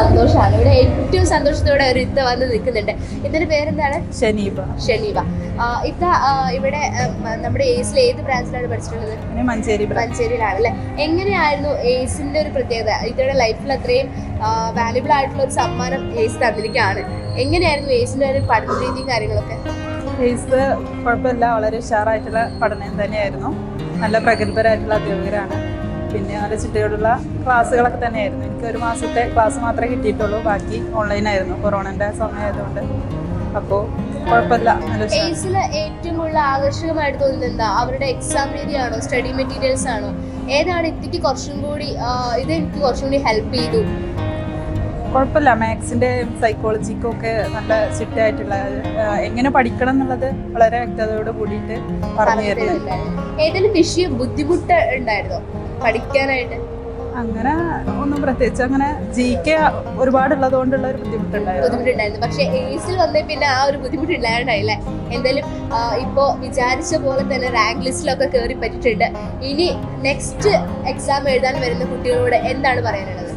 സന്തോഷമാണ്. ഇവിടെ ഏറ്റവും സന്തോഷത്തോടെ ഒരു ഇത്ത വന്ന് നിൽക്കുന്നുണ്ട്. ഇതിന്റെ പേരെന്താണ്? ഷനീബ. ഷനീബ. ഇത്ത ഇവിടെ നമ്മുടെ എയ്സിൽ ഏത് ബ്രാഞ്ചിലാണ് പഠിച്ചിട്ടുള്ളത്? മഞ്ചേരി മഞ്ചേരിയിലാണ് അല്ലെ എങ്ങനെയായിരുന്നു എയ്സിന്റെ ഒരു പ്രത്യേകത? ഇത്തയുടെ ലൈഫിൽ അത്രയും വാല്യുബിൾ ആയിട്ടുള്ള ഒരു സമ്മാനം എയ്സ് തന്നിരിക്കുകയാണ്. എങ്ങനെയായിരുന്നു എയ്സിന്റെ ഒരു പഠന രീതിയും കാര്യങ്ങളൊക്കെ? എയ്സ് കുഴപ്പമില്ല വളരെ ഉഷാറായിട്ടുള്ള പഠനം തന്നെയായിരുന്നു. നല്ല പ്രഗത്ഭരായിട്ടുള്ള അധ്യാപകരാണ്. പിന്നെ നല്ല ചിട്ടയോടുള്ള ക്ലാസ്സുകളൊക്കെ തന്നെയായിരുന്നു. എനിക്ക് ഒരു മാസത്തെ ക്ലാസ് മാത്രമേ കിട്ടിയിട്ടുള്ളൂ. ബാക്കി ഓൺലൈനായിരുന്നു. കൊറോണന്റെ സമയമായതുകൊണ്ട്. അപ്പോൾ കുഴപ്പമില്ല. ഉഷാർ ഏറ്റവും കൂടുതൽ ആകർഷകമായിട്ട് തോന്നുന്നത് എന്താ? അവരുടെ എക്സാം രീതിയാണോ? സ്റ്റഡി മെറ്റീരിയൽസ് ആണോ? ഏതാണ് എനിക്ക് കുറച്ചും കൂടി ഇത് എനിക്ക് കുറച്ചും കൂടി ഹെൽപ്പ് ചെയ്തു? കുഴപ്പമില്ല. മാത്സിന്റെ സൈക്കോളജിക്കും ഒക്കെ നല്ല ചിട്ടയായിട്ടുള്ള എങ്ങനെ പഠിക്കണം എന്നുള്ളത് വളരെ വ്യക്തതയോട് കൂടിയിട്ട് പറഞ്ഞു തരുന്നുണ്ടായിരുന്നു. ഏതെങ്കിലും വിഷയം ബുദ്ധിമുട്ട് ഉണ്ടായിരുന്നോ? പഠിക്കാനായിട്ട്. അങ്ങനെ ഒന്നും പ്രത്യേകിച്ച് അങ്ങനെ ജി കെ ഒരുപാടുള്ളത് കൊണ്ടുള്ള ഒരു ബുദ്ധിമുട്ടുണ്ടായിരുന്നു. ബുദ്ധിമുട്ടുണ്ടായിരുന്നു. പക്ഷെ എയ്സിൽ വന്നേ പിന്നെ ആ ഒരു ബുദ്ധിമുട്ട് ഇല്ലാണ്ടായില്ലേ എന്തായാലും ഇപ്പോ വിചാരിച്ച പോലെ തന്നെ റാങ്ക് ലിസ്റ്റിലൊക്കെ കയറി പറ്റിയിട്ടുണ്ട്. ഇനി നെക്സ്റ്റ് എക്സാം എഴുതാൻ വരുന്ന കുട്ടികളോട് എന്താണ് പറയാനുള്ളത്?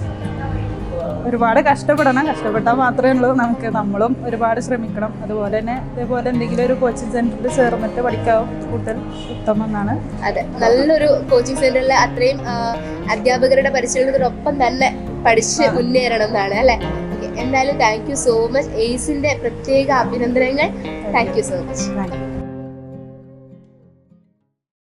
ഒരുപാട് കഷ്ടപ്പെടണം. കഷ്ടപ്പെട്ടാൽ മാത്രമേ ഉള്ളൂ. നമുക്ക് നമ്മളും ഒരുപാട് ശ്രമിക്കണം. അതുപോലെ തന്നെ ഇതേപോലെ എന്തെങ്കിലും ഒരു കോച്ചിങ് സെന്ററിൽ ചേർന്നിട്ട് പഠിക്കാവും. കൂടുതൽ ഉത്തമം എന്നാണ്. അതെ. നല്ലൊരു കോച്ചിങ് സെന്ററിൽ അത്രയും അധ്യാപകരുടെ പരിശീലനത്തിനൊപ്പം തന്നെ പഠിച്ച് മുന്നേറണം എന്നാണ് അല്ലെ? എന്തായാലും താങ്ക് യു സോ മച്ച് എയ്സിന്റെ പ്രത്യേക അഭിനന്ദനങ്ങൾ. Thank you so much